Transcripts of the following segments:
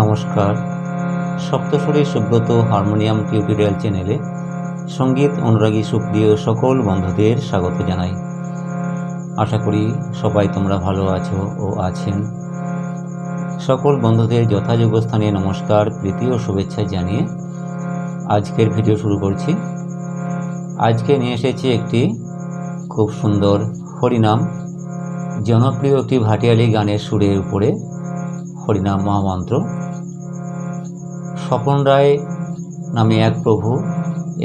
নমস্কার। সপ্তস্বরী Subrata harmonium tutorial চ্যানেলে সংগীত অনুরাগী সুপ্রিয় সকল বন্ধুদের স্বাগত জানাই। আশা করি সবাই তোমরা ভালো আছো ও আছেন। সকল বন্ধুদের যথাযোগ্য স্থানে নমস্কার, প্রীতি ও শুভেচ্ছা জানিয়ে আজকের ভিডিও শুরু করছি। আজকে নিয়ে এসেছি একটি খুব সুন্দর হরিনাম, জনপ্রিয় একটি ভাটিয়ালি গানের সুরের উপরে হরিনাম মহামন্ত্র। স্বপন রায় নামে এক প্রভু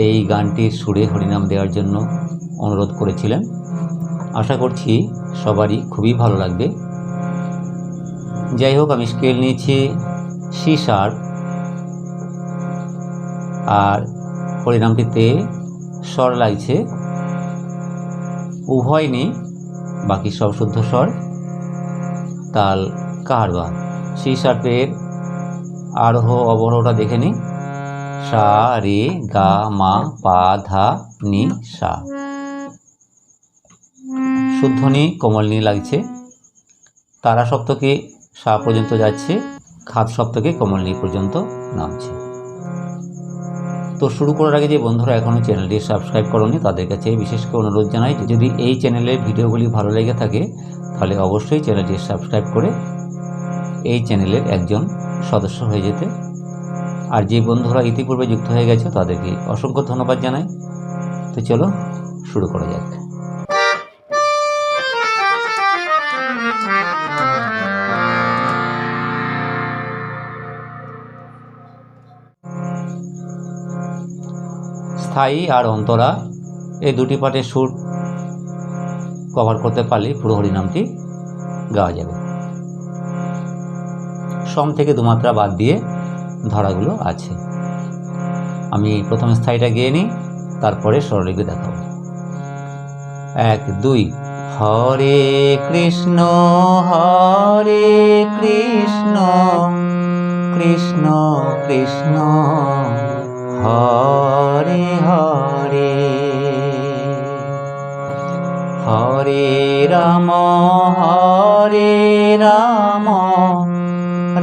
এই গানটির সুরে হরিনাম দেওয়ার জন্য অনুরোধ করেছিলেন। আশা করছি সবারই খুবই ভালো লাগবে। যাই হোক, আমি স্কেল নিয়েছি সি শার্প আর হরিনামটিতে স্বর লাগছে উভয় নেই বাকি সব শুদ্ধ স্বর, তাল কারবা সি শার্পের আরোহ অবরোহটা দেখে নিই। সা, রে, গা, মা, পা, ধা, নি, সা। শুদ্ধ নি, কোমল নি লাগছে। তারা সপ্তকে সা পর্যন্ত যাচ্ছে, খাত সপ্তকে কোমল নি পর্যন্ত নামছে। তো শুরু করার আগে যে বন্ধুরা এখনও চ্যানেলটি সাবস্ক্রাইব করনি, তাদের কাছে বিশেষ করে অনুরোধ জানাই যদি এই চ্যানেলের ভিডিওগুলি ভালো লেগে থাকে, তাহলে অবশ্যই চ্যানেলটি সাবস্ক্রাইব করে এই চ্যানেলের একজন সদস্য হয়ে যেতে। আর যে বন্ধুরা ইতিপূর্বে যুক্ত হয়ে গেছে, তাদেরকে অসংখ্য ধন্যবাদ জানাই। তো চলো, শুরু করা যাক। স্থায়ী আর অন্তরা, এই দুটি পার্টের সুর কভার করতে পারলে পুরো হরিনামটি গাওয়া যাবে। সম থেকে দুমাত্রা বাদ দিয়ে ধরাগুলো আছে। আমি প্রথমে স্থায়ীটা গিয়ে নিই, তারপরে স্বরলিপি দেখাবো। এক, দুই, হরে কৃষ্ণ হরে কৃষ্ণ কৃষ্ণ কৃষ্ণ, হরে হরে হরে রাম হরে রাম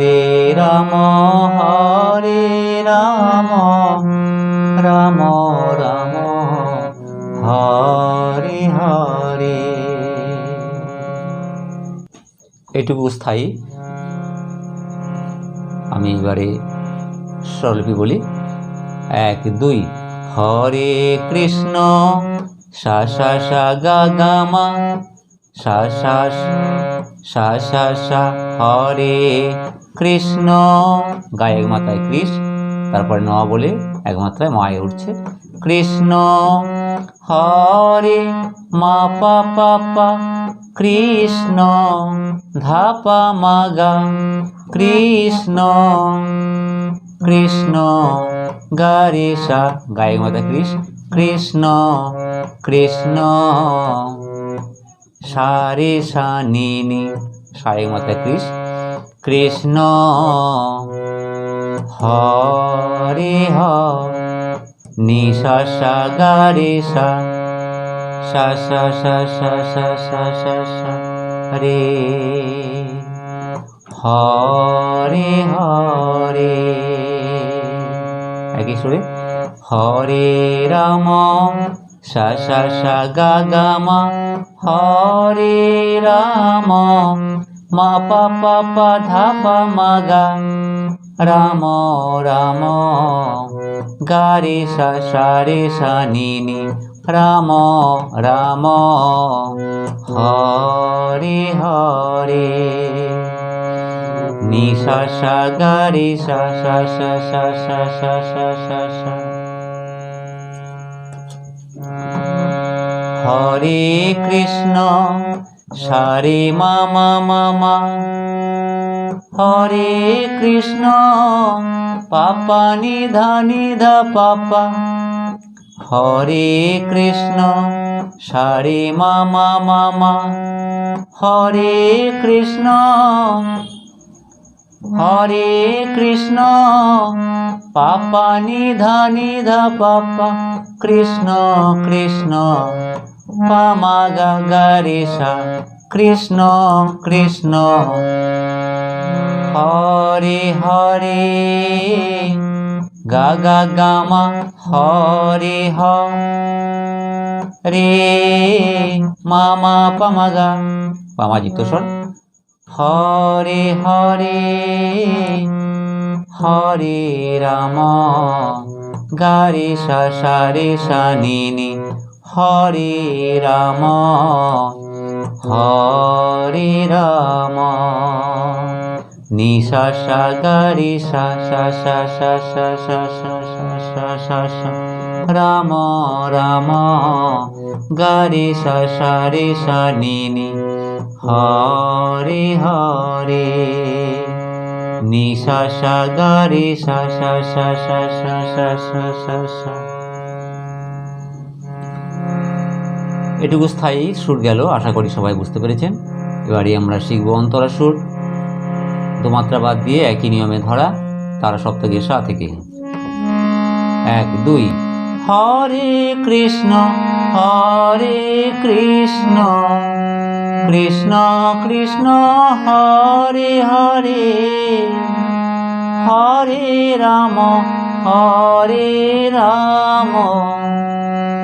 হরে রাম হরে রাম রাম রাম, হরে হরে। এটুকু স্থায়ী। আমি এবারে স্বরলিপি বলি। এক, দুই, হরে কৃষ্ণ, সা সা সা, গা গা, মা, সা সা সা সা সা হরে। কৃষ্ণ। গায়ে এক মাত্রায় কৃষ তারপরে ন বলে এক মাত্রায় মায়ে উঠছে। কৃষ্ণ, হরে মা পা পা পা, কৃষ্ণ ধাপা মাগা, কৃষ্ণ কৃষ্ণ গারে সা, গায়ে মাতা কৃষ্ণ কৃষ্ণ কৃষ্ণ সারে সা নি সারে মাতা কৃষ্ণ। কৃষ্ণ হরে হ সা সা গারে সা রে হরে হরে একই সুরে হরে রাম সা গা গা মা হরে রাম মা পা পা পা ধা পা মা গা রাম রাম, গারে সা সা, রে, সা, নি নি। রাম রাম, হরে হরে। নি, সা সা, গা, রে, সা সা সা সা সা সা সা সা সা। হরে কৃষ্ণ সারে মামা মামা হরে কৃষ্ণ, পাপা নিধা নিধা, পাপা। হরে কৃষ্ণ, সারে মামা মামা হরে কৃষ্ণ হরে কৃষ্ণ, পাপা নিধা নিধা, পাপা। কৃষ্ণ কৃষ্ণ। পামা গঙ্গারেশা কৃষ্ণ কৃষ্ণ হরে হরে গা গা গামা হরে হরে মামা পামা গা পামা জিতস্বর হরে হরে হরে রাম গারে সা সারে সানিনি হরে রাম হরে রাম নি সা সা গা রে সা সা সা সা সা সা সা সা সা সা রাম রাম গা রে সা সা হরে হরে নি সা সা সা সা সা সা সা সা সা সা সা এটুকু স্থায়ী সুর গেল আশা করি সবাই বুঝতে পেরেছেন। এবারে আমরা শিখব অন্তরা সুর। দোমাত্রা বাদ দিয়ে একই নিয়মে ধরা তারা সপ্তকের সা থেকে। এক দুই। হরে কৃষ্ণ হরে কৃষ্ণ। কৃষ্ণ কৃষ্ণ হরে হরে। হরে রাম হরে রাম।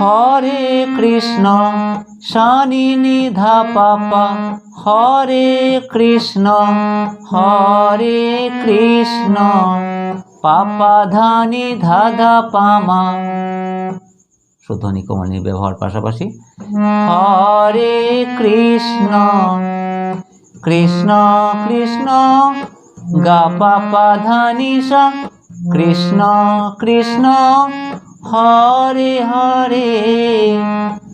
হরে কৃষ্ণ শানি নিধা পাপা। হরে কৃষ্ণ হরে কৃষ্ণ পাপা ধানি ধাধা পামা। শুদ্ধনি কমলিনীর ব্যবহার পাশাপাশি হরে কৃষ্ণ কৃষ্ণ কৃষ্ণ গা পাপা ধানি সা। কৃষ্ণ কৃষ্ণ হরে হরে,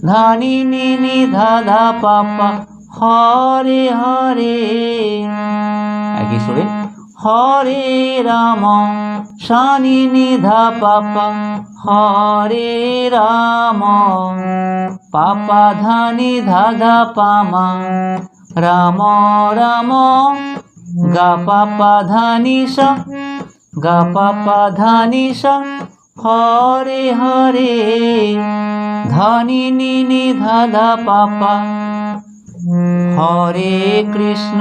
ধানি নিনি ধাধা পাপা, হরে হরে। একই সুরে? হরে রাম, শানি নিধা পাপা, হরে রাম। পাপা ধানি ধাধা পামা, রাম রাম। গা পাপা ধানি সা, গা পাপা ধানি সা হরে হরে ধানি নিনি ধাধা পাপা। হরে কৃষ্ণ,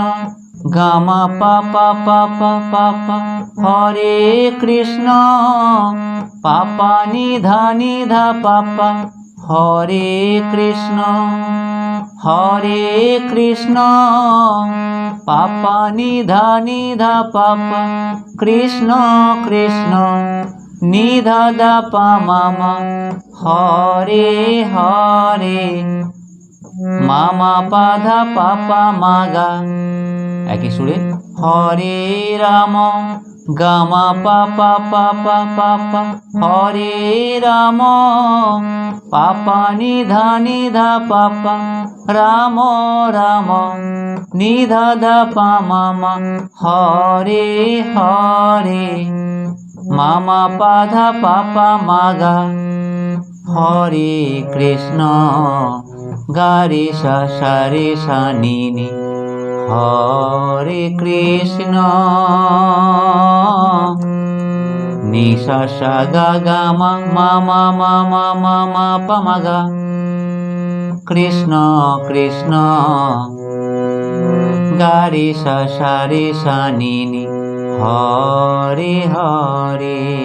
গামা পাপা পাপা পাপা। হরে কৃষ্ণ, পাপা নিধা নিধা পাপা। হরে কৃষ্ণ হরে কৃষ্ণ, পাপা নিধা নিধা পাপা। কৃষ্ণ কৃষ্ণ। নিধা দা পা মামা হরে হরে। মামা পাধা পাপা মাগা একই সুরে? হরে রাম, গামা, পা পা পা পা পা পা। হরে রাম পাপা নিধা নিধা পাপা রাম রাম নিধা ধা পা মামা হরে হরে মামা পাধা পাপা মাগা হরে কৃষ্ণ গারে সা সারে সা, নি নি। হরে কৃষ্ণ। নিশা সা গা গা মা মা কৃষ্ণ কৃষ্ণ। গারে সা সারে সা নি নি। হরে হরে।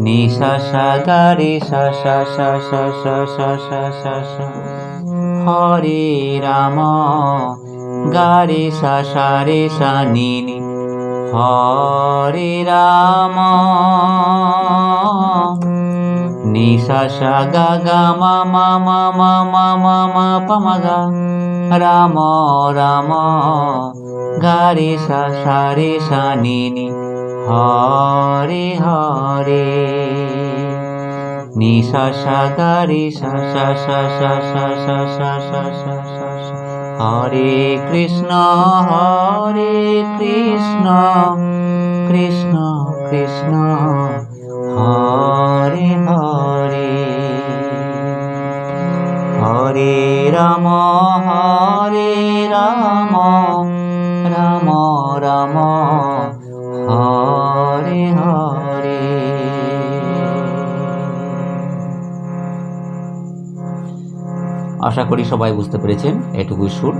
নিশা সা গারে সা সা সা সা সা সা সা সা সা। হরে রাম, গারে সাসারে সানিনি হরে রাম নিশা সা গা গা, মা মা মা মা মা মা মা পামা গা। রাম রাম, গারে সাসারে সানিনি হরে নিশা সা গারে সা সা সা সা সা সা সা সা সা সা সা হরে কৃষ্ণ হরে কৃষ্ণ কৃষ্ণ কৃষ্ণ হরে হরে হরে রাম হরে রাম আশা করি সবাই বুঝতে পেরেছেন এটুকুই সুর।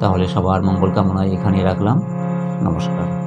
তাহলে সবার মঙ্গল কামনায় এখানে রাখলাম। নমস্কার।